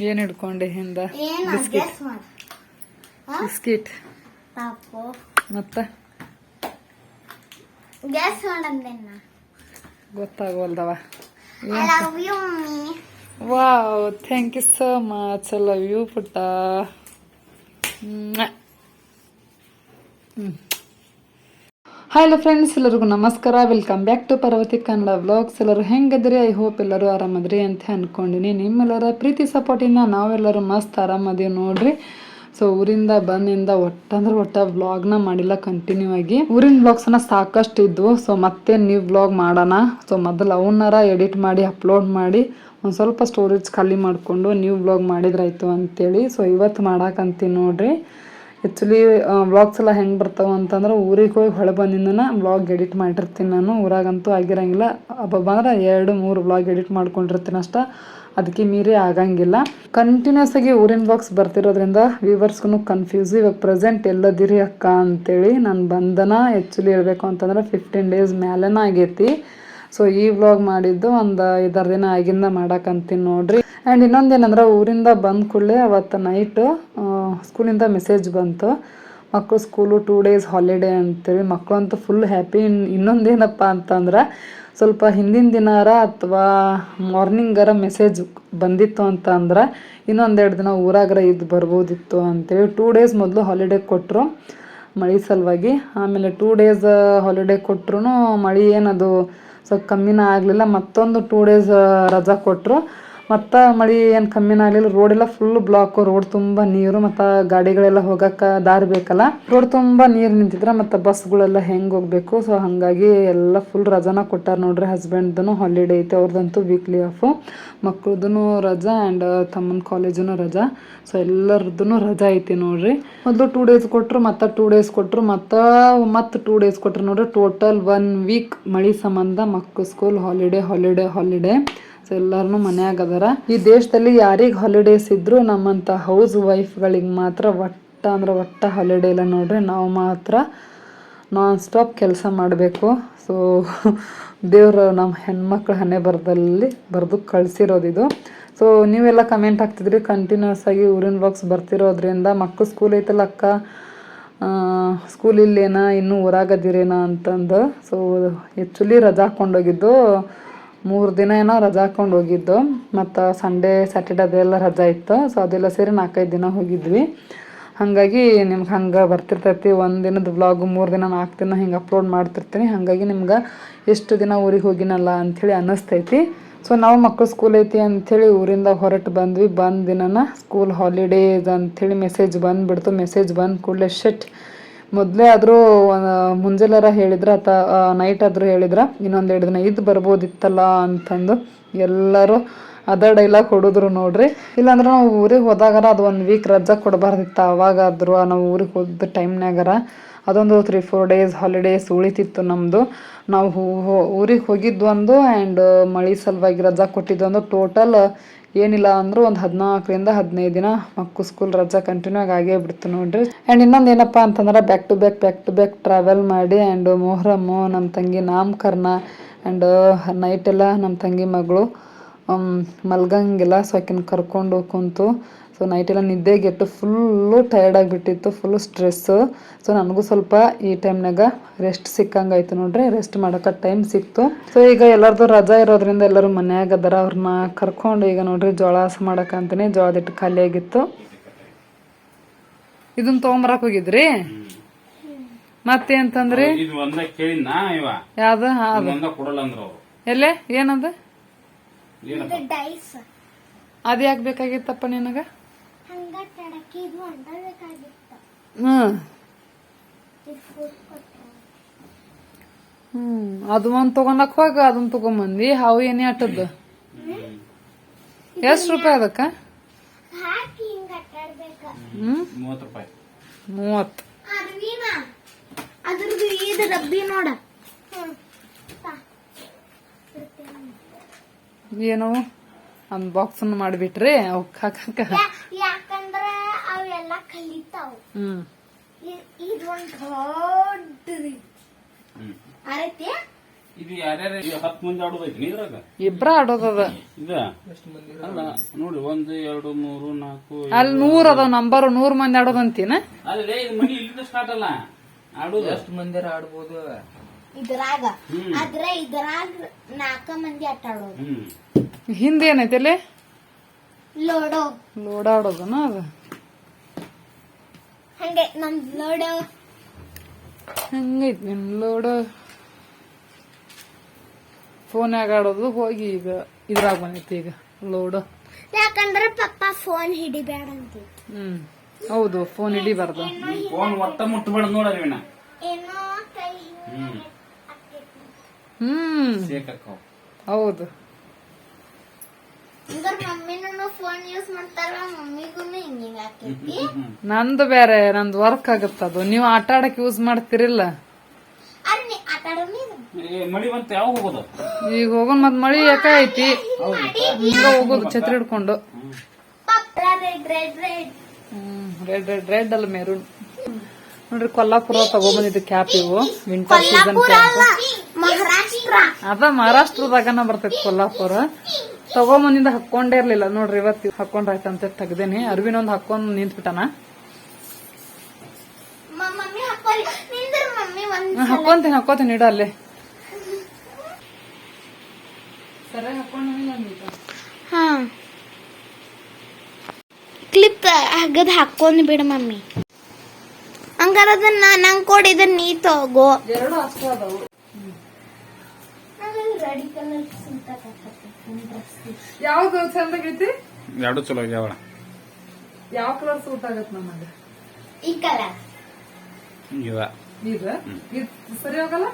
ಏನ್ ಹಿಡ್ಕೊಂಡೆ ಹಿಂದ? ಬಿಸ್ಕಿಟ್. ಬಿಸ್ಕಿಟ್. ಮತ್ತ? You mummy. Wow thank you so much love you ಪುಟ್ಟ. ಹಾಯ್ ಹಲೋ ಫ್ರೆಂಡ್ಸ್ ಎಲ್ಲರಿಗೂ ನಮಸ್ಕಾರ. Welcome back to Parvati Kannada vlogs ಎಲ್ಲರೂ ಹೆಂಗದ್ರಿ ಐ ಹೋಪ್ ಎಲ್ಲರೂ ಆರಾಮದ್ರಿ ಅಂತ ಅನ್ಕೊಂಡಿನಿ. ನಿಮ್ಮೆಲ್ಲರ ಪ್ರೀತಿ ಸಪೋರ್ಟಿನ ನಾವೆಲ್ಲರೂ ಮಸ್ತ್ ಆರಾಮದೀವಿ ನೋಡ್ರಿ. ಸೊ ಊರಿಂದ ಬಂದಿಂದ ಒಟ್ಟಂದ್ರೆ ಒಟ್ಟ ವ್ಲಾಗ್ನ ಮಾಡಿಲ್ಲ ಕಂಟಿನ್ಯೂ ಆಗಿ. ಊರಿನ ವ್ಲಾಗ್ಸ್ನ ಸಾಕಷ್ಟು ಇದ್ವು. ಸೊ ಮತ್ತೆ ನೀವು ವ್ಲಾಗ್ ಮಾಡೋಣ? ಸೊ ಮೊದಲು ಅವನ್ನಾರ ಎಡಿಟ್ ಮಾಡಿ ಅಪ್ಲೋಡ್ ಮಾಡಿ, ಒಂದು ಸ್ವಲ್ಪ ಸ್ಟೋರೇಜ್ ಖಾಲಿ ಮಾಡಿಕೊಂಡು ನೀವು ವ್ಲಾಗ್ ಮಾಡಿದ್ರಾಯ್ತು ಅಂತೇಳಿ. ಸೊ ಇವತ್ತು ಮಾಡಾಕಂತೀನಿ ನೋಡ್ರಿ. ಆ್ಯಕ್ಚುಲಿ ವ್ಲಾಗ್ಸ್ ಎಲ್ಲ ಹೆಂಗೆ ಬರ್ತಾವೆ ಅಂತಂದ್ರೆ ಊರಿಗೆ ಹೋಗಿ ಹೊಳೆ ಬಂದಿಂದನ ವ್ಲಾಗ್ ಎಡಿಟ್ ಮಾಡಿರ್ತೀನಿ ನಾನು. ಊರಾಗಂತೂ ಆಗಿರಂಗಿಲ್ಲ. ಹಬ್ಬ ಅಂದ್ರೆ ಎರಡು, ಮೂರು ವ್ಲಾಗ್ ಎಡಿಟ್ ಮಾಡ್ಕೊಂಡಿರ್ತೀನಿ ಅಷ್ಟ. ಅದಕ್ಕೆ ಮೀರಿ ಆಗಂಗಿಲ್ಲ. ಕಂಟಿನ್ಯೂಸ್ ಆಗಿ ಊರಿನ ಬಾಕ್ಸ್ ಬರ್ತಿರೋದ್ರಿಂದ ವ್ಯೂವರ್ಸ್ಗೂ ಕನ್ಫ್ಯೂಸ್ ಇವಾಗ ಪ್ರೆಸೆಂಟ್ ಎಲ್ಲದಿರಿ ಅಕ್ಕ ಅಂತೇಳಿ ನಾನು ಬಂದನ. ಆ್ಯಕ್ಚುಲಿ ಹೇಳಬೇಕು ಅಂತಂದ್ರೆ ಫಿಫ್ಟೀನ್ ಡೇಸ್ ಮ್ಯಾಲೆನ ಆಗೈತಿ. ಸೊ ಈ ವ್ಲಾಗ್ ಮಾಡಿದ್ದು ಒಂದು ಐದಾರು ದಿನ ಆಗಿಂದ ಮಾಡಕ್ಕಂತೀನಿ ನೋಡ್ರಿ. ಆ್ಯಂಡ್ ಇನ್ನೊಂದೇನಂದ್ರೆ ಊರಿಂದ ಬಂದ ಕೂಡಲೇ ಅವತ್ತು ನೈಟು ಸ್ಕೂಲಿಂದ ಮೆಸೇಜ್ ಬಂತು. ಮಕ್ಕಳು ಸ್ಕೂಲು ಟೂ ಡೇಸ್ ಹಾಲಿಡೇ ಅಂತೇಳಿ ಮಕ್ಕಳಂತೂ ಫುಲ್ ಹ್ಯಾಪಿ ಇನ್ನೊಂದೇನಪ್ಪ ಅಂತಂದ್ರೆ, ಸ್ವಲ್ಪ ಹಿಂದಿನ ದಿನಾರ ಅಥವಾ ಮಾರ್ನಿಂಗರ ಮೆಸೇಜ್ ಬಂದಿತ್ತು ಅಂತ ಅಂದ್ರೆ ಇನ್ನೊಂದೆರಡು ದಿನ ಊರಾಗರ ಇದು ಬರ್ಬೋದಿತ್ತು ಅಂತೇಳಿ ಟೂ ಡೇಸ್ ಮೊದಲು ಹಾಲಿಡೇ ಕೊಟ್ಟರು ಮಳೆ ಸಲುವಾಗಿ. ಆಮೇಲೆ ಟೂ ಡೇಸ್ ಹಾಲಿಡೇ ಕೊಟ್ರು ಮಳೆ ಏನದು ಸ್ವಲ್ಪ ಕಮ್ಮಿನ ಆಗಲಿಲ್ಲ. ಮತ್ತೊಂದು ಟೂ ಡೇಸ್ ರಜಾ ಕೊಟ್ಟರು ಮತ್ತು ಮಳೆ ಏನು ಕಮ್ಮಿನ ಆಗಲಿಲ್ಲ. ರೋಡೆಲ್ಲ ಫುಲ್ ಬ್ಲಾಕು ರೋಡ್ ತುಂಬ ನೀರು ಮತ್ತು ಗಾಡಿಗಳೆಲ್ಲ ಹೋಗಕ್ಕೆ ದಾರಿ ಬೇಕಲ್ಲ. ರೋಡ್ ತುಂಬ ನೀರು ನಿಂತಿದ್ರೆ ಮತ್ತು ಬಸ್ಗಳೆಲ್ಲ ಹೆಂಗೆ ಹೋಗಬೇಕು. ಸೊ ಹಾಗಾಗಿ ಎಲ್ಲ ಫುಲ್ ರಜಾನ ಕೊಟ್ಟಾರ ನೋಡ್ರಿ ಹಸ್ಬೆಂಡ್ದು ಹಾಲಿಡೇ ಐತೆ ಅವ್ರದ್ದಂತೂ ವೀಕ್ಲಿ ಆಫು ಮಕ್ಳದ್ದು ರಜಾ ಆ್ಯಂಡ್ ತಮ್ಮನ ಕಾಲೇಜೂ ರಜಾ. ಸೊ ಎಲ್ಲರದ್ದು ರಜಾ ಐತಿ ನೋಡ್ರಿ. ಮೊದಲು ಟೂ ಡೇಸ್ ಕೊಟ್ಟರು ಮತ್ತು ಟೂ ಡೇಸ್ ಕೊಟ್ಟರು ಮತ್ತು ಮತ್ತು ಟೂ ಡೇಸ್ ಕೊಟ್ಟರು ನೋಡ್ರಿ. ಟೋಟಲ್ ಒನ್ ವೀಕ್ ಮಳೆ ಸಂಬಂಧ ಮಕ್ಕಳು school holiday holiday holiday so ಮನ್ಯಾಗ ಅದಾರ. ಈ ದೇಶದಲ್ಲಿ ಯಾರಿಗೆ ಹಾಲಿಡೇಸ್ ಇದ್ರು ನಮ್ಮಂಥ ಹೌಸ್ ವೈಫ್ಗಳಿಗೆ ಮಾತ್ರ ಒಟ್ಟ ಅಂದ್ರೆ ಒಟ್ಟ ಹಾಲಿಡೇ ಇಲ್ಲ ನೋಡ್ರಿ. ನಾವು ಮಾತ್ರ ನಾನ್ ಸ್ಟಾಪ್ ಕೆಲಸ ಮಾಡಬೇಕು. ಸೊ ದೇವರು ನಮ್ಮ ಹೆಣ್ಮಕ್ಳ ಹಣೆ ಬರದಲ್ಲಿ ಬರೆದು ಕಳಿಸಿರೋದಿದು. ಸೊ ನೀವೆಲ್ಲ ಕಮೆಂಟ್ ಹಾಕ್ತಿದ್ರಿ. ಕಂಟಿನ್ಯೂಸ್ ಆಗಿ ಊರಿನ ಬಾಕ್ಸ್ ಬರ್ತಿರೋದ್ರಿಂದ ಮಕ್ಕಳು ಸ್ಕೂಲ್ ಐತಲ್ಲ ಅಕ್ಕ? ಸ್ಕೂಲ್ ಇಲ್ಲೇನ? ಇನ್ನೂ ಊರಾಗದಿರೇನ ಅಂತಂದು. ಸೊ ಆ್ಯಕ್ಚುಲಿ ರಜಾ ಹಾಕ್ಕೊಂಡೋಗಿದ್ದು ಮೂರು ದಿನ ಏನೋ ರಜಾ ಹಾಕೊಂಡು ಹೋಗಿದ್ದು. ಮತ್ತು ಸಂಡೇ ಸ್ಯಾಟರ್ಡೆ ಅದೆಲ್ಲ ರಜಾ ಇತ್ತು. ಸೊ ಅದೆಲ್ಲ ಸೇರಿ ನಾಲ್ಕೈದು ದಿನ ಹೋಗಿದ್ವಿ. ಹಾಗಾಗಿ ನಿಮ್ಗೆ ಹಂಗೆ ಬರ್ತಿರ್ತೈತಿ. ಒಂದು ದಿನದ ವ್ಲಾಗು ಮೂರು ದಿನ ನಾಲ್ಕು ದಿನ ಹಿಂಗೆ ಅಪ್ಲೋಡ್ ಮಾಡ್ತಿರ್ತೀನಿ. ಹಾಗಾಗಿ ನಿಮ್ಗೆ ಎಷ್ಟು ದಿನ ಊರಿಗೆ ಹೋಗಿನಲ್ಲ ಅಂಥೇಳಿ ಅನ್ನಿಸ್ತೈತಿ. ಸೊ ನಾವು ಮಕ್ಕಳು ಸ್ಕೂಲ್ ಐತಿ ಅಂಥೇಳಿ ಊರಿಂದ ಹೊರಟು ಬಂದ್ವಿ. ಬಂದ ದಿನನ ಸ್ಕೂಲ್ ಹಾಲಿಡೇಸ್ ಅಂಥೇಳಿ ಮೆಸೇಜ್ ಬಂದುಬಿಡ್ತು. ಮೆಸೇಜ್ ಬಂದ ಕೂಡಲೇ ಶೆಟ್ ಮೊದಲೇ ಆದರೂ ಮುಂಜಾನೆರ ಹೇಳಿದ್ರ ಅಥ ನೈಟ್ ಆದರೂ ಹೇಳಿದ್ರ ಇನ್ನೊಂದೆರಡು ದಿನ ಇದ್ದು ಬರ್ಬೋದಿತ್ತಲ್ಲ ಅಂತಂದು ಎಲ್ಲರೂ ಅದ ಡೈಲಾಗ್ ಹೊಡಿದ್ರು ನೋಡ್ರಿ. ಇಲ್ಲಾಂದ್ರೆ ನಾವು ಊರಿಗೆ ಹೋದಾಗಾರ ಅದು ಒಂದು ವೀಕ್ ರಜಾ ಕೊಡಬಾರ್ದಿತ್ತು ಅವಾಗಾದರೂ ನಾವು ಊರಿಗೆ ಹೋದ ಟೈಮ್ನಾಗಾರ ಅದೊಂದು ತ್ರೀ ಫೋರ್ ಡೇಸ್ ಹಾಲಿಡೇಸ್ ಉಳಿತಿತ್ತು ನಮ್ಮದು ನಾವು ಊರಿಗೆ ಹೋಗಿದ್ದು ಒಂದು ಆ್ಯಂಡ್ ಮಳೆ ಸಲುವಾಗಿ ರಜಾ ಕೊಟ್ಟಿದ್ದು ಒಂದು ಟೋಟಲ್ ಏನಿಲ್ಲ ಅಂದ್ರೂ ಒಂದು ಹದಿನಾಲ್ಕರಿಂದ ಹದಿನೈದು ದಿನ ಮಕ್ಕಳು ಸ್ಕೂಲ್ ರಜಾ ಕಂಟಿನ್ಯೂ ಆಗಿ ಆಗೇ ಬಿಡ್ತು ನೋಡ್ರಿ. ಆ್ಯಂಡ್ ಇನ್ನೊಂದು ಏನಪ್ಪ ಅಂತಂದ್ರೆ back to back back to back travel ಮಾಡಿ ಆ್ಯಂಡ್ ಮೊಹರಮ್ಮು ನಮ್ಮ ತಂಗಿ ನಾಮಕರಣ ಆ್ಯಂಡ್ ನೈಟೆಲ್ಲ ನಮ್ಮ ತಂಗಿ ಮಗಳು ಮಲ್ಗಂಗಿಲ್ಲ ಸೊ ಆಕಿನ ಕರ್ಕೊಂಡು ಕುಂತು ಸೊ ನೈಟೆಲ್ಲ ನಿದ್ದೆಗೆಟ್ಟು ಫುಲ್ಲು ಟಯರ್ಡ್ ಆಗಿಬಿಟ್ಟಿತ್ತು ಫುಲ್ ಸ್ಟ್ರೆಸ್ಸು ಸೊ ನನಗೂ ಸ್ವಲ್ಪ ಈ ಟೈಮ್ನಾಗ ರೆಸ್ಟ್ ಸಿಕ್ಕಂಗಾಯ್ತು ನೋಡ್ರಿ ರೆಸ್ಟ್ ಮಾಡೋಕೆ ಟೈಮ್ ಸಿಕ್ತು. ಸೊ ಈಗ ಎಲ್ಲರದು ರಜಾ ಇರೋದ್ರಿಂದ ಎಲ್ಲರೂ ಮನೆಯಾಗ ಅದರ ಅವ್ರನ್ನ ಕರ್ಕೊಂಡು ಈಗ ನೋಡ್ರಿ ಜೋಳ ಹಸ ಮಾಡಕ್ಕಂತೀನಿ ಜೋಳದಿಟ್ಟು ಖಾಲಿ ಆಗಿತ್ತು. ಇದನ್ನ ತೊಗೊಂಬರಕ್ ಹೋಗಿದ್ರಿ? ಮತ್ತೆ ಅಂತಂದ್ರಿ ಇದು ಒಂದ ಕೇಳಿನ ಇವ? ಯಾವ್ದು? ಎಲ್ಲೇ? ಏನದ? ಏನಪ್ಪ? ಡೈಸ್ ಅದ್ ಯಾಕೆ ಬೇಕಾಗಿತ್ತಪ್ಪ ನಿನಗ? ಇದು ಹ್ಮ್. ಹ್ಮ್. ಅದು ಒಂದ್ ತಗೊಂಡಕ್ ಹೋಗ ಅದನ್ನ ತಗೊಂಬಂದಿ ಹಾವು ಏನೇ ಆಟದ್ದು? ಎಷ್ಟ್ ರೂಪಾಯಿ ಅದಕ್ಕ? ಮೂವತ್ ರೂಪಾಯಿ. ಮೂವತ್ ಅದ್ರದ್ದು ಇದು ನೋಡ. ಏನೋ ಒಂದ್ ಬಾಕ್ಸ್ ಮಾಡ್ಬಿಟ್ರಿ. ಅವಕ್ ಹಾಕಕ್ಕ ಅವೆಲ್ಲ ಕಲಿತಾವ್. ಇದೊಂದ್ ದೊಡ್ಡದು ಹ್ಮ್. ಇದು ಯಾರ್ಯಾರು ಹತ್ತು ಮಂದಿ ಆಡೋದೈತಿ ಇದ್ರಾಗ? ಇಬ್ರ ಆಡೋದದ. ಇದ? ಅಲ್ಲ ನೋಡಿ ಒಂದು ಎರಡು ಮೂರು ನಾಲ್ಕು. ಅಲ್ಲಿ ನೂರ್ ಅದ ನಂಬರ್ ನೂರ್ ಮಂದಿ ಆಡೋದಂತೀನ ಅಲ್ಲೇ ಇದು ಮನಿ ಇಲ್ಲಿಂದ ಸ್ಟಾರ್ಟ್ ಅಲ್ಲ. ಆಡೋದು. ಎಷ್ಟು ಮಂದಿರ ಆಡ್ಬೋದು? ಇದ್ರಾಗ. ಆದ್ರೆ ಇದ್ರಾಗ ನಾಲ್ಕ ಮಂದಿ ಆಟ ಆಡೋದು. ಹ್ಮ್. ಹಿಂದೆ ಏನೈತಿ ಅಲ್ಲಿ? ಲೋಡೋ. ಲೋಡಾಡೋದನ ಅದು? ಹಂಗೆ ನಮ್ ಲೋಡ. ಹಂಗೈತಿ ನಿಮ್ ಲೋಡ. ಫೋನ್ಯಾಗ ಆಡೋದು ಹೋಗಿ ಈಗ ಇದ್ರಾಗ ಬಂದೈತಿ ಈಗ ಲೋಡ. ಯಾಕಂದ್ರೆ ಪಪ್ಪ ಫೋನ್ ಹಿಡಿಬೇಡ ಅಂತ. ಹ್ಮ್ ಹೌದು ಫೋನ್ ಹಿಡಿಬಾರ್ದು. ಫೋನ್ ಒಟ್ಟ ಮುಟ್ಟಬೇಡ ಏನೋ ಕೈ ಹ್ಮ್. ಹ್ಮ್ ಹೌದು. ಹಂಗಾರ ಮಮ್ಮಿನೂ ಫೋನ್ ಯೂಸ್ ಮಾಡ್ತಾರ ಮಮ್ಮಿಗೂ ಹಿಂಗಿಂಗ್ ಆಕೈತಿ ನಂದು ಬೇರೆ ನಂದು ವರ್ಕ್ ಆಗತ್ತದು ನೀವು ಆಟ ಆಡಕ್ ಯೂಸ್ ಮಾಡ್ತಿರಿಲ್ಲ? ಅಲ್ಲಿ ಆಟ ಆಡೋಣ ಏ, ಮಳಿ ಬಂತ ಯಾವಾಗ ಹೋಗೋದು? ಈಗ ಹೋಗೋಣ ಮತ್ ಮಳಿ ಯಾಕ ಐತಿ. ಹಿಂಗ ಹೋಗೋದು ಛತ್ರಿ ಹಿಡ್ಕೊಂಡು. ಪಪ್ಪ red red red red red red ಅಲ್ಲ ಮೆರೂನ್ ನೋಡ್ರಿ ಕೊಲ್ಲಾಪುರ ತಗೊಂಬಂದಿದ್ದು ಕ್ಯಾಪ್ ಇವು. Winter season cap Maharashtra. ಅದ ಮಹಾರಾಷ್ಟ್ರದಾಗನ ಬರ್ತೈತಿ ಕೊಲ್ಲಾಪುರ. ತಗೊಂಬಂದಿಂದ ಹಾಕೊಂಡೇ ಇರ್ಲಿಲ್ಲ. ನೋಡ್ರಿ ಇವತ್ತು ಹಾಕೊಂಡ್ರಾಯ್ತಂತ ತೆಗ್ದೇನಿ. ಅರ್ವಿನೊಂದ್ ಹಾಕೊಂಡ್ ನಿಂತ್ಬಿಟ್ಟನ. ಹಾಕೊಂತೀನಿ ಹಾಕೋತೀನಿ ಇಡ ಅಲ್ಲೇ. ಸರಿ ಹಾಕೊಂಡ ಹಾ. ಕ್ಲಿಪ್ ಹಗದ್ ಹಾಕೊಂಡ್ ಬಿಡ ಮಮ್ಮಿ. ಹಂಗಾರ ಅದನ್ನ ನಂಗ್ ಇದನ್ನ ನೀ ತಗೋ. ಎರಡು ಅಷ್ಟೇ ಅದಾವು. ರೆಡಿ ಕಲರ್ ಯಾವ್ದು ಚಂದಾಗೈತಿ ಎರಡು ಚಲೋ ಆಗ್ಯಾವ ಯಾವ ಕಲರ್ ಸೂಟ್ ಆಗತ್ ನಮಗೆ? ಈ ಕಲರ್. ಇದ? ಇದು ಇದು ಸರಿ ಹೋಗಲ್ಲ?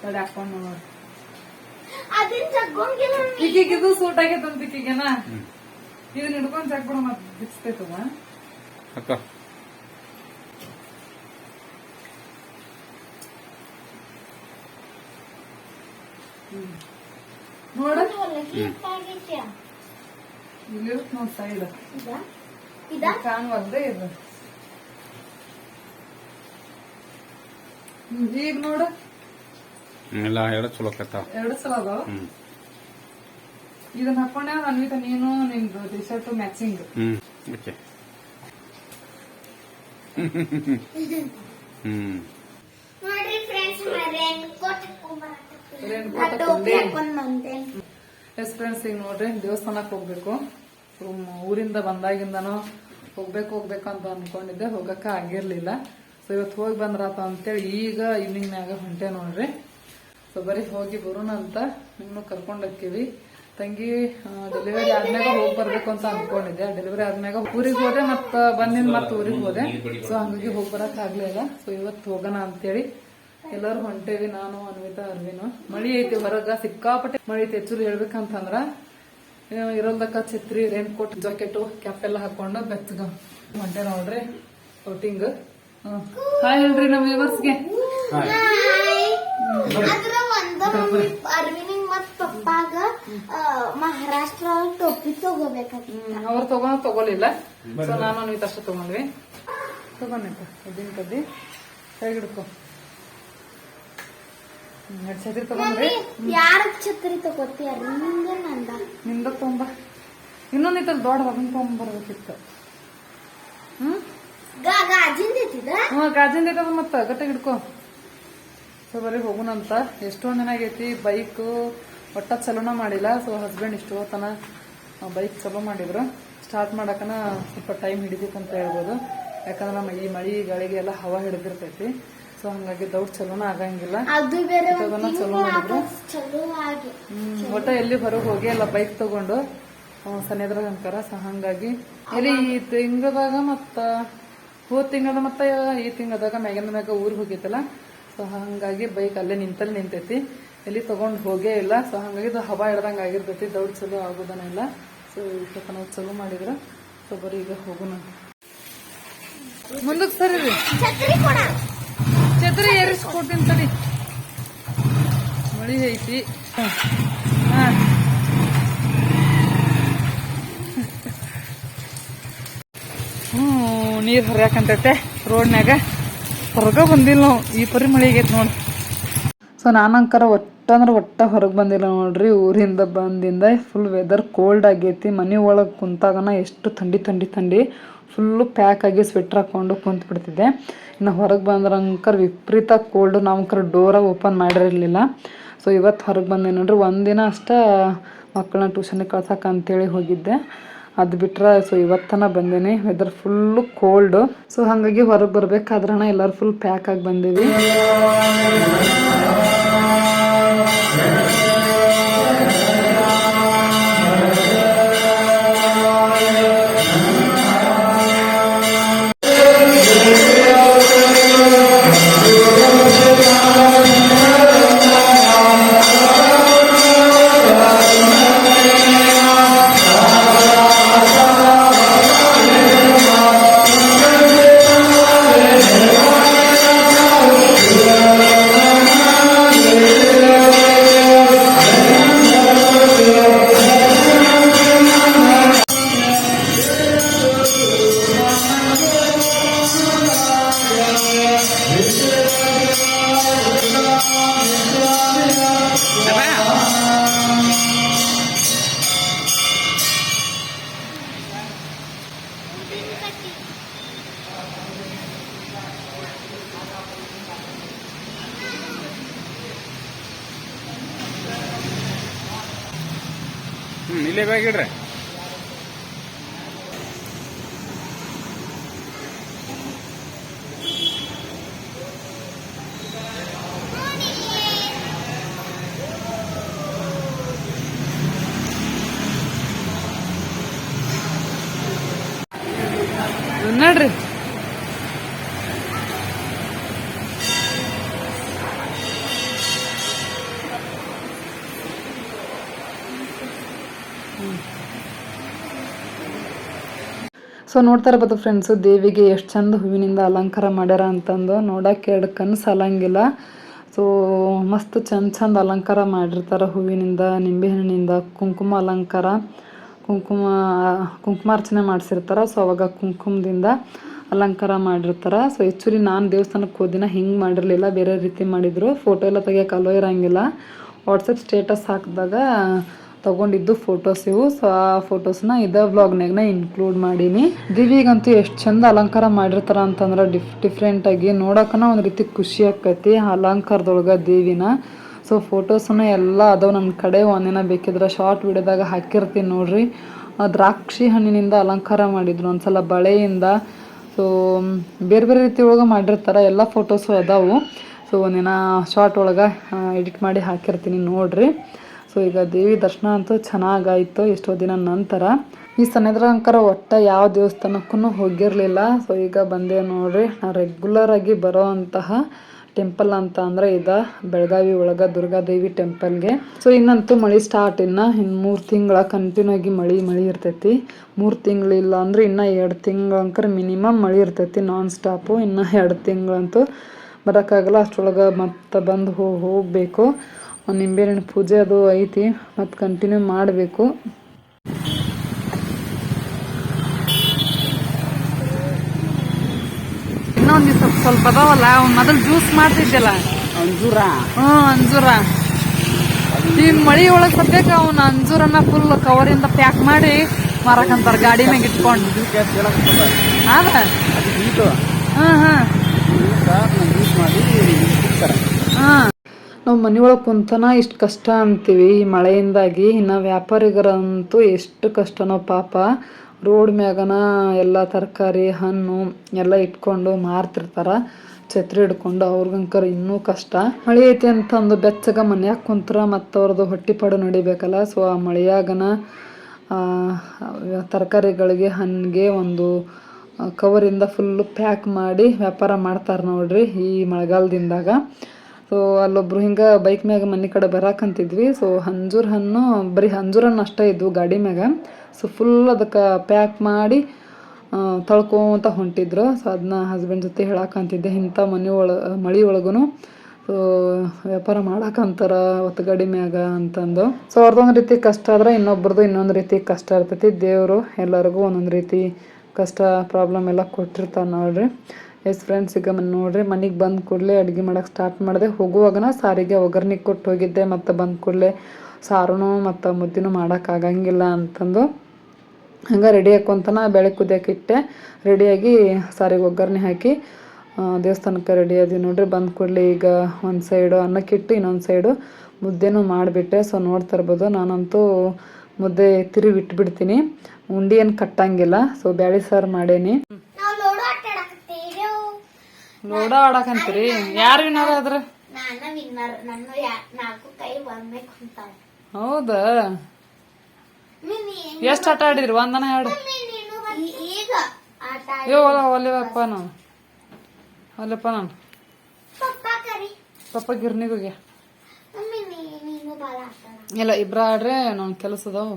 ತಡೆ ಹಾಕೊಂಡು ನೋಡಿ. ಈಗೀಗ ಇದು ಸೂಟ್ ಅಂತ ಈಗೀಗನ? ಇದನ್ನ ಹಿಡ್ಕೊಂಡ್ ಜಾಕ್ಬಿಡ ಮತ್ ಬಿಚ್ತೈತದ ಅಕ್ಕ ನೋಡ ಇಲ್ಲಿ ನೋಡ್ ಸೈಡ್ ಇದ? ಇದ? ಕಾಣುವಲ್ದೆ ಇದು ಹ್ಮ್, ಈಗ ನೋಡು. ಇಲ್ಲ ಎರಡು ಚಲೋ ಎರಡು ಸಲ ಅದಾವ? ಹ್ಮ್. ಇದನ್ನ ಹಾಕೊಂಡೆ ಅನ್ವಿತ ನೀನು ನಿಮ್ದು ಟಿ ಶರ್ಟ್ ಮ್ಯಾಚಿಂಗ್ ಹ್ಮ್ ಓಕೆ ಹ್ಮ್ ನೋಡ್ರಿ friends raincoat raincoat ಹಾಕೊಂಡೆ. ಹಾಕೊಂಡ್ ಬಂದೆ ಎಸ್ ಫ್ರೆಂಡ್ಸ್ ಈಗ ನೋಡ್ರಿ ದೇವಸ್ಥಾನಕ್ ಹೋಗ್ಬೇಕು. ಊರಿಂದ ಬಂದಾಗಿಂದನೂ ಹೋಗ್ಬೇಕು ಹೋಗ್ಬೇಕು ಅಂತ ಅನ್ಕೊಂಡಿದ್ದೆ ಹೋಗಕ್ಕ ಆಗಿರ್ಲಿಲ್ಲ. ಸೊ ಇವತ್ತು ಹೋಗಿ ಬಂದ್ರಾತ ಅಂತೇಳಿ ಈಗ ಈವ್ನಿಂಗ್ ಮ್ಯಾಗ ಹೊಂಟೆ ನೋಡ್ರಿ. ಸೊ ಬರೀ ಹೋಗಿ ಬರೋಣ ಅಂತ ನಿಮ್ಮನ್ನು ಕರ್ಕೊಂಡ್ ಹೋಗ್ತೀವಿ ತಂಗಿ ಡೆಲಿವರಿ ಆದ್ಮ್ಯಾಗ ಹೋಗಿ ಬರ್ಬೇಕು ಅಂತ ಅನ್ಕೊಂಡಿದ್ದೆ. ಡೆಲಿವರಿ ಆದ್ಮ್ಯಾಗ ಊರಿಗೆ ಹೋದೆ ಮತ್ತ ಬಂದಿನ ಮತ್ತೆ ಊರಿಗೆ ಹೋದೆ. ಸೊ ಹಂಗಾಗಿ ಹೋಗಿ ಬರಕ್ ಆಗ್ಲಿಲ್ಲ ಸೊ ಇವತ್ತು ಹೋಗೋಣ ಅಂತೇಳಿ ಎಲ್ಲರೂ ಹೊಂಟೇವಿ ನಾನು ಅನ್ವಿತಾ ಅರ್ವಿನು ಮಳಿ ಐತಿ ಹೊರಗ ಸಿಕ್ಕಾಪಟ್ಟೆ ಮಳಿ ಐತಿ. ಹೆಚ್ಚು ಹೇಳ್ಬೇಕಂತಂದ್ರ ಇರೋದಕ್ಕ ಛತ್ರಿ ರೇನ್ ಕೋಟ್ ಜಾಕೆಟ್ ಕ್ಯಾಪ್ ಎಲ್ಲ ಹಾಕೊಂಡು ಬೆಚ್ಚಗ ಹೊಂಟೆ ನೋಡ್ರಿ ಔಟಿಂಗ್ ಹಾಯ್ ಹೇಳ್ರಿ ನಮ್ಮ ವ್ಯೂವರ್ಸ್ಗೆ ಮಹಾರಾಷ್ಟ್ರ ಟೋಪಿ ತಗೋಬೇಕಾಗಿತ್ತು. ಅವ್ರು ತಗೊಂಡ್ ತಗೋಲಿಲ್ಲ. ಸೊ ನಾನು ಅನ್ವಿತ ಅಷ್ಟೇ ತಗೊಂಡ್ವಿ. ತಗೊಂಡಿಪ್ಪ ಉದ್ದಿನ ಕದ್ದಿ ಕೈ ಹಿಡ್ಕೊ ಹ್ಮ್, ಎರಡ್ ಛತ್ರಿ ತಗೊಂಡ್ರಿ. ಯಾರ ಛತ್ರಿ ನಿಂದ ನಂದ. ನಿಂದ ತೊಂಬ ಇನ್ನೊಂದ್ ಐತಲ್ ದೊಡ್ಡ ಅದನ್ನ ತೊಗೊಂಬರ್ಬೇಕಿತ್ತು ಹ್ಮ್? ಗಾಜಿಂದ ಐತಿದ? ಹ್ಮ್ ಗಾಜಿಂದ ಐತದ ಮತ್ತ ಗಟ್ಟ ಹಿಡ್ಕೊ. ಸೊ ಬರೀ ಹೋಗುನಂತ ಎಷ್ಟೊಂದ್ ದಿನ ಆಗೈತಿ ಬೈಕ್ ಒಟ್ಟ ಚಲೋನ ಮಾಡಿಲ್ಲ. ಸೊ ಹಸ್ಬೆಂಡ್ ಇಷ್ಟು ತನ ಬೈಕ್ ಚಲೋ ಮಾಡಿದ್ರು. ಸ್ಟಾರ್ಟ್ ಮಾಡಕನ ಸ್ವಲ್ಪ ಟೈಮ್ ಹಿಡಿದಿತ್ತು ಅಂತ ಹೇಳ್ಬೋದು. ಯಾಕಂದ್ರೆ ನಮ್ಮ ಈ ಮಳಿ ಗಾಳಿಗೆ ಎಲ್ಲ ಹವಾ ಹಿಡಿದಿರ್ತೈತಿ. ಸೊ ಹಂಗಾಗಿ ದೌಡ್ ಚಲೋನ ಆಗಂಗಿಲ್ಲ. ಅದು ಬೇರೆ ಚಲೋ ತಿಂಗ್ಳು ಮಾಡಿದ್ರು. ಆಗೋದ್ ಚಲೋ ಆಗಿ ಹ್ಮ್ ಒಟ್ಟ ಎಲ್ಲಿ ಹೊರಗೆ ಹೋಗಿ ಎಲ್ಲ ಬೈಕ್ ತಗೊಂಡು ಸನೇದ್ರಾಗ ಹಂಕರ ಸೊ ಹಂಗಾಗಿ ಎಲ್ಲಿ ಈ ತಿಂಗಳದಾಗ ಮತ್ತ ಹೋದ್ ತಿಂಗಳದ ಮತ್ತ ಈ ತಿಂಗಳದಾಗ ಮ್ಯಾಗಿನ ಮ್ಯಾಗ ಊರಿಗೆ ಹೋಗಿತ್ತಲ್ಲ? ಸೊ ಹಂಗಾಗಿ ಬೈಕ್ ಅಲ್ಲೇ ನಿಂತಲ್ಲಿ ನಿಂತೈತಿ. ಎಲ್ಲಿ ತಗೊಂಡ್ ಹೋಗೇ ಇಲ್ಲ. ಸೊ ಹಂಗಾಗಿ ಇದು ಹವಾ ಹಿಡ್ದಂಗ ಆಗಿರ್ತೈತಿ. ದೌಡ್ ಚಲೋ ಆಗೋದನ್ನೆಲ್ಲ ಸೊ ಈಗ ನಾವು ಚಲೋ ಮಾಡಿದ್ರ ಸೊ ಬರೀ ಈಗ ಹೋಗೋಣ. ಮುಂದಕ್ಕೆ ಸರಿ ರೀ. ಛತ್ರಿ ಕೊಡ ಛತ್ರಿ ಏರಿಸ್ಕೊಡ್ತೀನಿ ತಡಿ. ಮಳಿ ಐತಿ. ಹಾ. ನೀರು ಹರಿಯಾಕಂತೈತೆ ರೋಡ್ನ್ಯಾಗ. ಹೊರಗ ಬಂದಿಲ್ಲ ನಾವು. ಈ ಪರಿ ಮಳೆ ಆಗೈತೆ ನೋಡಿ. ಸೊ ನಾನಂಕರ ಒಟ್ಟ ಅಂದ್ರೆ ಒಟ್ಟ ಹೊರಗೆ ಬಂದಿಲ್ಲ ನೋಡ್ರಿ. ಊರಿಂದ ಬಂದಿಂದ ಫುಲ್ ವೆದರ್ ಕೋಲ್ಡ್ ಆಗೈತಿ. ಮನೆ ಒಳಗೆ ಕುಂತಾಗನ ಎಷ್ಟು ಥಂಡಿ ಥಂಡಿ ಥಂಡಿ ಫುಲ್ಲು ಪ್ಯಾಕ್ ಆಗಿ ಸ್ವೆಟ್ರ್ ಹಾಕ್ಕೊಂಡು ಕುಂತ್ ಬಿಡ್ತಿದ್ದೆ ಇನ್ನು ಹೊರಗೆ ಬಂದ್ರಂಕರ್ ವಿಪರೀತ ಕೋಲ್ಡು ನಾವು ಅಂಕರ್ ಡೋರ ಓಪನ್ ಮಾಡಿರಲಿಲ್ಲ. ಸೊ ಇವತ್ತು ಹೊರಗೆ ಬಂದೆ. ನೋಡ್ರಿ ಒಂದಿನ ಅಷ್ಟೇ ಮಕ್ಕಳನ್ನ ಟ್ಯೂಷನಿಗೆ ಕಳ್ಸಕ್ಕೆ ಅಂತೇಳಿ ಹೋಗಿದ್ದೆ. ಅದು ಬಿಟ್ರೆ ಸೊ ಇವತ್ತನ ಬಂದೇನೆ. ವೆದರ್ ಫುಲ್ಲು ಕೋಲ್ಡು ಸೊ ಹಾಗಾಗಿ ಹೊರಗೆ ಬರ್ಬೇಕಾದ್ರಣ ಎಲ್ಲರೂ ಫುಲ್ ಪ್ಯಾಕ್ ಆಗಿ ಬಂದೀವಿ. ನೋಡ್ರಿ. ಸೊ ನೋಡ್ತಾ ಇರ್ಬೋದು ಫ್ರೆಂಡ್ಸು ದೇವಿಗೆ ಎಷ್ಟು ಚಂದ ಹೂವಿನಿಂದ ಅಲಂಕಾರ ಮಾಡ್ಯಾರ ಅಂತಂದು ನೋಡಕ್ಕೆ ಎರಡು ಕಣ್ಣು ಅಲಂಗಿಲ್ಲ. ಸೊ ಮಸ್ತ್ ಚಂದ ಚಂದ ಅಲಂಕಾರ ಮಾಡಿರ್ತಾರೆ ಹೂವಿನಿಂದ, ನಿಂಬೆಹಣ್ಣಿನಿಂದ, ಕುಂಕುಮ ಅಲಂಕಾರ. ಕುಂಕುಮ, ಕುಂಕುಮಾರ್ಚನೆ ಮಾಡಿಸಿರ್ತಾರೆ. ಸೊ ಅವಾಗ ಕುಂಕುಮದಿಂದ ಅಲಂಕಾರ ಮಾಡಿರ್ತಾರೆ. ಸೊ ಆ್ಯಕ್ಚುಲಿ ನಾನು ದೇವಸ್ಥಾನಕ್ಕೆ ಹೋದಿನ ಹಿಂಗೆ ಮಾಡಿರಲಿಲ್ಲ, ಬೇರೆ ರೀತಿ ಮಾಡಿದ್ರು. ಫೋಟೋ ಎಲ್ಲ ತೆಗಿಯೋಕೆ ಅಲೋ ಇರೋಂಗಿಲ್ಲ. ವಾಟ್ಸಪ್ ಸ್ಟೇಟಸ್ ಹಾಕಿದಾಗ ತಗೊಂಡಿದ್ದು ಫೋಟೋಸ್ ಇವು. ಸೊ ಆ ಫೋಟೋಸ್ನ ಇದೇ ವ್ಲಾಗ್ನಾಗನ ಇನ್ಕ್ಲೂಡ್ ಮಾಡೀನಿ. ದಿವಿಗಂತೂ ಎಷ್ಟು ಚಂದ ಅಲಂಕಾರ ಮಾಡಿರ್ತಾರ ಅಂತಂದ್ರೆ ಡಿಫ್ ಡಿಫ್ರೆಂಟಾಗಿ ನೋಡೋಕನ ಒಂದು ರೀತಿ ಖುಷಿ ಆಕೈತಿ ಅಲಂಕಾರದೊಳಗೆ ದೇವಿನ. ಸೊ ಫೋಟೋಸನ್ನು ಎಲ್ಲ ಅದಾವೆ. ನನ್ನ ಕಡೆ ಒಂದಿನ ಬೇಕಿದ್ರೆ ಶಾರ್ಟ್ ವಿಡಿಯೋದಾಗ ಹಾಕಿರ್ತೀನಿ ನೋಡ್ರಿ. ದ್ರಾಕ್ಷಿ ಹಣ್ಣಿನಿಂದ ಅಲಂಕಾರ ಮಾಡಿದ್ರು. ಒಂದ್ಸಲ ಬಳೆಯಿಂದ. ಸೊ ಬೇರೆ ಬೇರೆ ರೀತಿ ಒಳಗೆ ಮಾಡಿರ್ತಾರೆ. ಎಲ್ಲ ಫೋಟೋಸು ಅದಾವು. ಸೊ ಒಂದಿನ ಶಾರ್ಟ್ ಒಳಗೆ ಎಡಿಟ್ ಮಾಡಿ ಹಾಕಿರ್ತೀನಿ ನೋಡ್ರಿ. ಸೊ ಈಗ ದೇವಿ ದರ್ಶನ ಅಂತೂ ಚೆನ್ನಾಗಾಯಿತು ಎಷ್ಟೋ ದಿನ ನಂತರ. ಈ ಸನೇದ್ರಂಕರ ಒಟ್ಟು ಯಾವ ದೇವಸ್ಥಾನಕ್ಕೂ ಹೋಗಿರಲಿಲ್ಲ. ಸೊ ಈಗ ಬಂದೆ ನೋಡ್ರಿ. ನಾ ರೆಗ್ಯುಲರ್ ಆಗಿ ಬರೋ ಅಂತಹ ಟೆಂಪಲ್ ಅಂತ ಅಂದ್ರೆ ಇದ ಬೆಳಗಾವಿ ಒಳಗ ದುರ್ಗಾದೇವಿ ಟೆಂಪಲ್ಗೆ ಸೊ ಇನ್ನಂತೂ ಮಳೆ ಸ್ಟಾರ್ಟ್ ಇನ್ನ ಇನ್ನು ಮೂರು ತಿಂಗಳ ಕಂಟಿನ್ಯೂ ಆಗಿ ಮಳೆ ಮಳೆ ಇರ್ತೈತಿ. ಮೂರು ತಿಂಗಳಿಲ್ಲ ಅಂದ್ರೆ ಇನ್ನ ಎರಡು ತಿಂಗಳಂಕರ ಮಿನಿಮಮ್ ಮಳೆ ಇರ್ತೈತಿ ನಾನ್ ಸ್ಟಾಪು ಇನ್ನ ಎರಡು ತಿಂಗಳಂತೂ ಬರೋಕ್ಕಾಗಲ್ಲ, ಅಷ್ಟೊಳಗ ಮತ್ತೆ ಬಂದು ಹೋಗ್ಬೇಕು. ಹೋಗಬೇಕು ನಿಂಬೆಹಣ್ಣು ಪೂಜೆ ಅದು ಐತಿ ಮತ್ತು ಕಂಟಿನ್ಯೂ ಮಾಡಬೇಕು ಇನ್ನೊಂದು ಸ್ವಲ್ಪ ಅದಾವಲ್ಲ ಅವ್ನ ಮೊದಲು ಜ್ಯೂಸ್ ಮಾಡ್ತಿದ್ದಲ್ಲ. ಅಂಜೂರ? ಹ್ಞೂ ಅಂಜೂರ. ಇನ್ ಮಳಿ ಒಳಗೆ ಸದ್ಯಕ್ಕೆ ಅವ್ನ ಅಂಜೂರನ್ನ ಫುಲ್ ಕವರಿಂದ ಪ್ಯಾಕ್ ಮಾಡಿ ಮಾರಕಂತಾರ ಗಾಡಿ ಮ್ಯಾಗ ಇಟ್ಕೊಂಡು. ಆದ ಹಾಂ ಹಾಂ ಸಿಗ್ತಾರೆ ಹಾಂ ನಾವು ಮನೆಯೊಳಗೆ ಕುಂತನ ಇಷ್ಟು ಕಷ್ಟ ಅಂತೀವಿ. ಈ ಮಳೆಯಿಂದಾಗಿ ಇನ್ನು ವ್ಯಾಪಾರಿಗರಂತೂ ಎಷ್ಟು ಕಷ್ಟನೋ ಪಾಪ. ರೋಡ್ ಮ್ಯಾಗನ ಎಲ್ಲ ತರಕಾರಿ, ಹಣ್ಣು ಎಲ್ಲ ಇಟ್ಕೊಂಡು ಮಾರ್ತಿರ್ತಾರ. ಛತ್ರಿ ಹಿಡ್ಕೊಂಡು ಅವ್ರಿಗಂಕರ ಇನ್ನೂ ಕಷ್ಟ. ಮಳೆ ಐತಿ ಅಂತಂದು ಬೆಚ್ಚಗ ಮನ್ಯಾಗ ಕುಂತ್ರ ಮತ್ತು ಅವ್ರದ್ದು ಹೊಟ್ಟಿಪಾಡು ನಡಿಬೇಕಲ್ಲ. ಸೊ ಆ ಮಳೆಯಾಗನ ತರಕಾರಿಗಳಿಗೆ ಹಣ್ಣಿಗೆ ಒಂದು ಕವರಿಂದ ಫುಲ್ಲು ಪ್ಯಾಕ್ ಮಾಡಿ ವ್ಯಾಪಾರ ಮಾಡ್ತಾರೆ ನೋಡ್ರಿ ಈ ಮಳೆಗಾಲದಿಂದಾಗ. ಸೊ ಅಲ್ಲೊಬ್ರು ಹಿಂಗೆ ಬೈಕ್ ಮ್ಯಾಗ ಮನೆ ಕಡೆ ಬರಾಕಂತಿದ್ವಿ ಸೊ ಹಂಜೂರ್ ಹಣ್ಣು, ಬರೀ ಹಂಜೂರ್ ಹಣ್ಣು ಅಷ್ಟೇ ಇದ್ವು ಗಾಡಿ ಮ್ಯಾಗ. ಸೊ ಫುಲ್ ಅದಕ್ಕೆ ಪ್ಯಾಕ್ ಮಾಡಿ ತಳ್ಕೊತ ಹೊಂಟಿದ್ರು. ಸೊ ಅದನ್ನ ಹಸ್ಬೆಂಡ್ ಜೊತೆ ಹೇಳಕ್ಕಂತಿದ್ದೆ ಇಂಥ ಮನೆ ಒಳ, ಮಳಿ ಒಳಗೂ ಸೊ ವ್ಯಾಪಾರ ಮಾಡಕ್ಕಂತಾರ ಒತ್ತು ಗಾಡಿ ಮ್ಯಾಗ ಅಂತಂದು. ಸೊ ಅವ್ರದ್ದೊಂದು ರೀತಿ ಕಷ್ಟ ಆದ್ರೆ ಇನ್ನೊಬ್ರದ್ದು ಇನ್ನೊಂದು ರೀತಿ ಕಷ್ಟ ಇರ್ತೈತಿ. ದೇವರು ಎಲ್ಲರಿಗೂ ಒಂದೊಂದು ರೀತಿ ಕಷ್ಟ ಪ್ರಾಬ್ಲಮ್ ಎಲ್ಲ ಕೊಟ್ಟಿರ್ತಾರೆ ನೋಡ್ರಿ. ಎಸ್ ಫ್ರೆಂಡ್ಸ್ ಈಗ ನೋಡ್ರಿ, ಮನೆಗೆ ಬಂದ ಕೂಡಲೇ ಅಡುಗೆ ಮಾಡೋಕೆ ಸ್ಟಾರ್ಟ್ ಮಾಡಿದೆ. ಹೋಗುವಾಗನ ಸಾರಿಗೆ ಒಗ್ಗರ್ಣೆ ಕೊಟ್ಟು ಹೋಗಿದ್ದೆ, ಮತ್ತು ಬಂದ ಕೂಡಲೇ ಸಾರು ಮತ್ತು ಮುದ್ದೆನೂ ಮಾಡೋಕ್ಕಾಗಂಗಿಲ್ಲ ಅಂತಂದು. ಹಂಗೆ ರೆಡಿ ಹಾಕೊಂತನ ಬೆಳೆ ಕುದಿಯೋಕೆ ಇಟ್ಟೆ. ರೆಡಿಯಾಗಿ ಸಾರಿಗೆ ಒಗ್ಗರಣೆ ಹಾಕಿ ದೇವಸ್ಥಾನಕ್ಕೆ ರೆಡಿ ಆದ್ವಿ ನೋಡ್ರಿ. ಬಂದ ಕೂಡಲೇ ಈಗ ಒಂದು ಸೈಡು ಅನ್ನಕ್ಕಿಟ್ಟು ಇನ್ನೊಂದು ಸೈಡು ಮುದ್ದೆನೂ ಮಾಡಿಬಿಟ್ಟೆ. ಸೊ ನೋಡ್ತಾ ಇರ್ಬೋದು. ನಾನಂತೂ ಮುದ್ದೆ ತಿರುಗಿ ಇಟ್ಬಿಡ್ತೀನಿ ಉಂಡಿ ಏನು ಕಟ್ಟಂಗಿಲ್ಲ. ಸೊ ಬ್ಯಾಳಿ ಸಾರು ಮಾಡೇನಿ ನಾವು ಲೋಡು ಆಟ ಆಡಕತ್ತೀವಿ ನೋಡ ಆಡಕಂತೀರಿ. ಯಾರು ವಿನರ್ ಆದ್ರ? ಹೌದ? ಎಷ್ಟು ಆಟ ಆಡಿದ್ರಿ? ಒಂದನ ಎರಡು? ನೀನು ಈ- ಈಗ ಆಟ ಏ ಒಲ ಒಲೆವಪ್ಪ ನಾನು. ಒಲ್ಲಪ್ಪ ನಾನು. ಪಪ್ಪ ಕರಿ. ಪಪ್ಪ ಗಿರ್ನಿಗೆ ಹೋಗ್ಯ ಮಮ್ಮಿ ನೀನು ಬಾಳ ಆಟ ಆಡ ಇಲ್ಲ ಇಬ್ರ ಆಡ್ರೆ ನನ್ನ ಕೆಲಸದವು ಅದಾವು.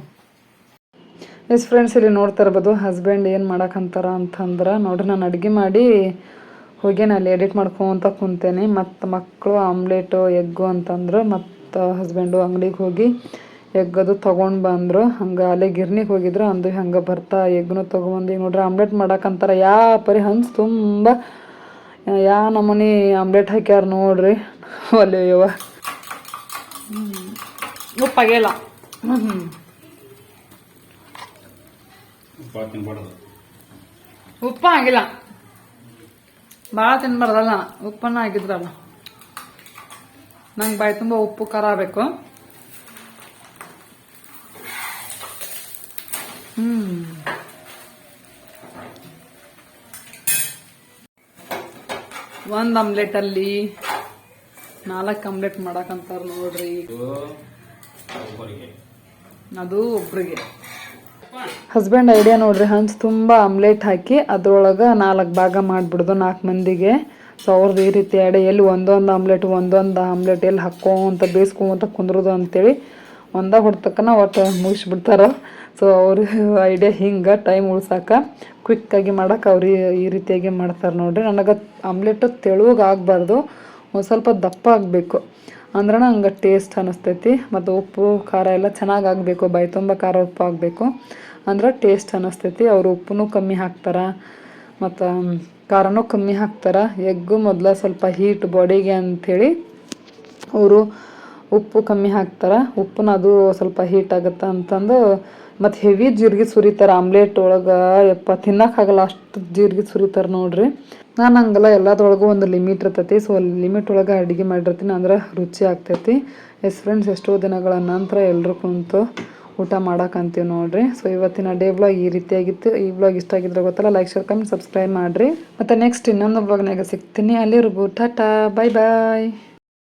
ಎಸ್ ಫ್ರೆಂಡ್ಸ್ ಇಲ್ಲಿ ನೋಡ್ತಾ ಇರ್ಬೋದು ಹಸ್ಬೆಂಡ್ ಏನು ಮಾಡಕ್ಕಂತಾರ ಅಂತಂದ್ರೆ ನೋಡ್ರಿ ನಾನು ಅಡುಗೆ ಮಾಡಿ ಹೋಗೇನೆ ಅಲ್ಲಿ ಎಡಿಟ್ ಮಾಡ್ಕೊಂತ ಕುಂತೇನೆ. ಮತ್ತು ಮಕ್ಕಳು ಆಮ್ಲೆಟು ಎಗ್ಗು ಅಂತಂದ್ರು ಮತ್ತು ಹಸ್ಬೆಂಡು ಅಂಗಡಿಗೆ ಹೋಗಿ ಎಗ್ ಅದು ತೊಗೊಂಡು ಬಂದರು. ಹಂಗೆ ಅಲ್ಲೇ ಗಿರ್ನಿಗೆ ಹೋಗಿದ್ರು. ಅಂದು ಹಂಗೆ ಬರ್ತಾ ಎಗ್ನು ತೊಗೊಂಬಂದು ಈಗ ನೋಡ್ರಿ ಆಮ್ಲೆಟ್ ಮಾಡಕ್ಕಂತಾರ ಯಾ ಪರಿ ಹಂಚ್ ತುಂಬ ಯಾ ನಮೂನಿ ಆಮ್ಲೆಟ್ ಹಾಕ್ಯಾರ ನೋಡ್ರಿ. ಒಲೆ ಯವ ಉಪ್ಪಾಗಿಲ್ಲ ಉಪ್ಪು ಆಗಿಲ್ಲ. ಭಾಳ ತಿನ್ಬಾರ್ದಲ್ಲ ಉಪ್ಪನ್ನ ಆಗಿದ್ರಲ್ಲ ನಂಗೆ ಬಾಯಿ ತುಂಬ ಉಪ್ಪು ಖಾರ ಬೇಕು. ಹ್ಮ್. ಒಂದು ಆಮ್ಲೆಟಲ್ಲಿ ನಾಲ್ಕು ಆಮ್ಲೆಟ್ ಮಾಡಕಂತಾರ ನೋಡ್ರಿ. ಅದು ಒಬ್ರಿಗೆ. ಹಸ್ಬೆಂಡ್ ಐಡಿಯಾ ನೋಡ್ರಿ, ಹಂಚ್ ತುಂಬ ಆಮ್ಲೆಟ್ ಹಾಕಿ ಅದ್ರೊಳಗೆ ನಾಲ್ಕು ಭಾಗ ಮಾಡಿಬಿಡ್ದು ನಾಲ್ಕು ಮಂದಿಗೆ. ಸೊ ಅವ್ರದ್ದು ಈ ರೀತಿ ಎಡೆ ಎಲ್ಲಿ ಒಂದೊಂದು ಆಮ್ಲೆಟ್ ಒಂದೊಂದು ಆಮ್ಲೆಟ್ ಎಲ್ಲಿ ಹಾಕೋಂತ ಬೇಯಿಸ್ಕೊಂತ ಕುಂದ್ರದು ಅಂತೇಳಿ ಒಂದ ಹೊಡ್ತಕ್ಕನ ಒಟ್ಟು ಮುಗಿಸ್ಬಿಡ್ತಾರ. ಸೊ ಅವ್ರ ಐಡಿಯಾ ಹಿಂಗೆ ಟೈಮ್ ಉಳ್ಸಾಕ ಕ್ವಿಕ್ಕಾಗಿ ಮಾಡೋಕೆ ಅವ್ರು ಈ- ರೀತಿಯಾಗಿ ಮಾಡ್ತಾರೆ ನೋಡ್ರಿ. ನನಗೆ ಆಮ್ಲೆಟ್ ತೆಳುವಾಗ ಆಗಬಾರ್ದು, ಒಂದು ಸ್ವಲ್ಪ ದಪ್ಪ ಆಗಬೇಕು. ಅಂದ್ರೆ ಹಂಗೆ ಟೇಸ್ಟ್ ಅನ್ನಿಸ್ತೈತಿ ಮತ್ತು ಉಪ್ಪು, ಖಾರ ಎಲ್ಲ ಚೆನ್ನಾಗಿ ಆಗಬೇಕು, ಬಾಯಿ ತುಂಬ ಖಾರ ಉಪ್ಪು ಆಗಬೇಕು. ಅಂದ್ರೆ ಟೇಸ್ಟ್ ಅನ್ನಿಸ್ತೈತಿ ಅವರು ಉಪ್ಪು ಕಮ್ಮಿ ಹಾಕ್ತಾರೆ. ಮತ್ತು ಖಾರನೂ ಕಮ್ಮಿ ಹಾಕ್ತಾರೆ. ಎಗ್ಗು ಮೊದಲು ಸ್ವಲ್ಪ ಹೀಟ್ ಬಾಡಿಗೆ ಅಂಥೇಳಿ ಅವರು ಉಪ್ಪು ಕಮ್ಮಿ ಹಾಕ್ತಾರೆ. ಉಪ್ಪನ್ನ ಅದು ಸ್ವಲ್ಪ ಹೀಟ್ ಆಗುತ್ತೆ ಅಂತಂದು ಮತ್ತು ಹೆವಿ ಜೀರಿಗೆ ಸುರಿತಾರೆ. ಆಮ್ಲೆಟ್ ಒಳಗೆ ಯಪ್ಪ ತಿನ್ನೋಕ್ಕಾಗಲ್ಲ ಅಷ್ಟು ಜೀರಿಗೆ ಸುರಿತಾರೆ ನೋಡ್ರಿ. ನಾನು ಹಂಗಲ್ಲ, ಎಲ್ಲದ್ರೊಳಗೂ ಒಂದು ಲಿಮಿಟ್ ಇರ್ತೈತಿ. ಸೊ ಲಿಮಿಟ್ ಒಳಗೆ ಅಡುಗೆ ಮಾಡಿರ್ತೀನಿ. ಅಂದ್ರೆ ರುಚಿ ಆಗ್ತೈತಿ. ಎಸ್ ಫ್ರೆಂಡ್ಸ್ ಎಷ್ಟೋ ದಿನಗಳ ನಂತರ ಎಲ್ಲರೂ ಕುಂತು ಊಟ ಮಾಡಕ್ಕಂತೀವಿ ನೋಡ್ರಿ. ಸೊ ಇವತ್ತಿನ ಡೇ ಬ್ಲಾಗ್ ಈ ರೀತಿಯಾಗಿತ್ತು. ಈ ಬ್ಲಾಗ್ ಇಷ್ಟ ಆಗಿದ್ರೆ ಗೊತ್ತಲ್ಲ ಲೈಕ್ ಶೇರ್ ಕಮೆಂಟ್ ಸಬ್ಸ್ಕ್ರೈಬ್ ಮಾಡಿರಿ. ಮತ್ತೆ ನೆಕ್ಸ್ಟ್ ಇನ್ನೊಂದು ಬ್ಲಾಗ್ನಾಗ ಸಿಗ್ತೀನಿ. ಅಲ್ಲಿವರೆಗೂ, ಟಾಟಾ ಬಾಯ್ ಬಾಯ್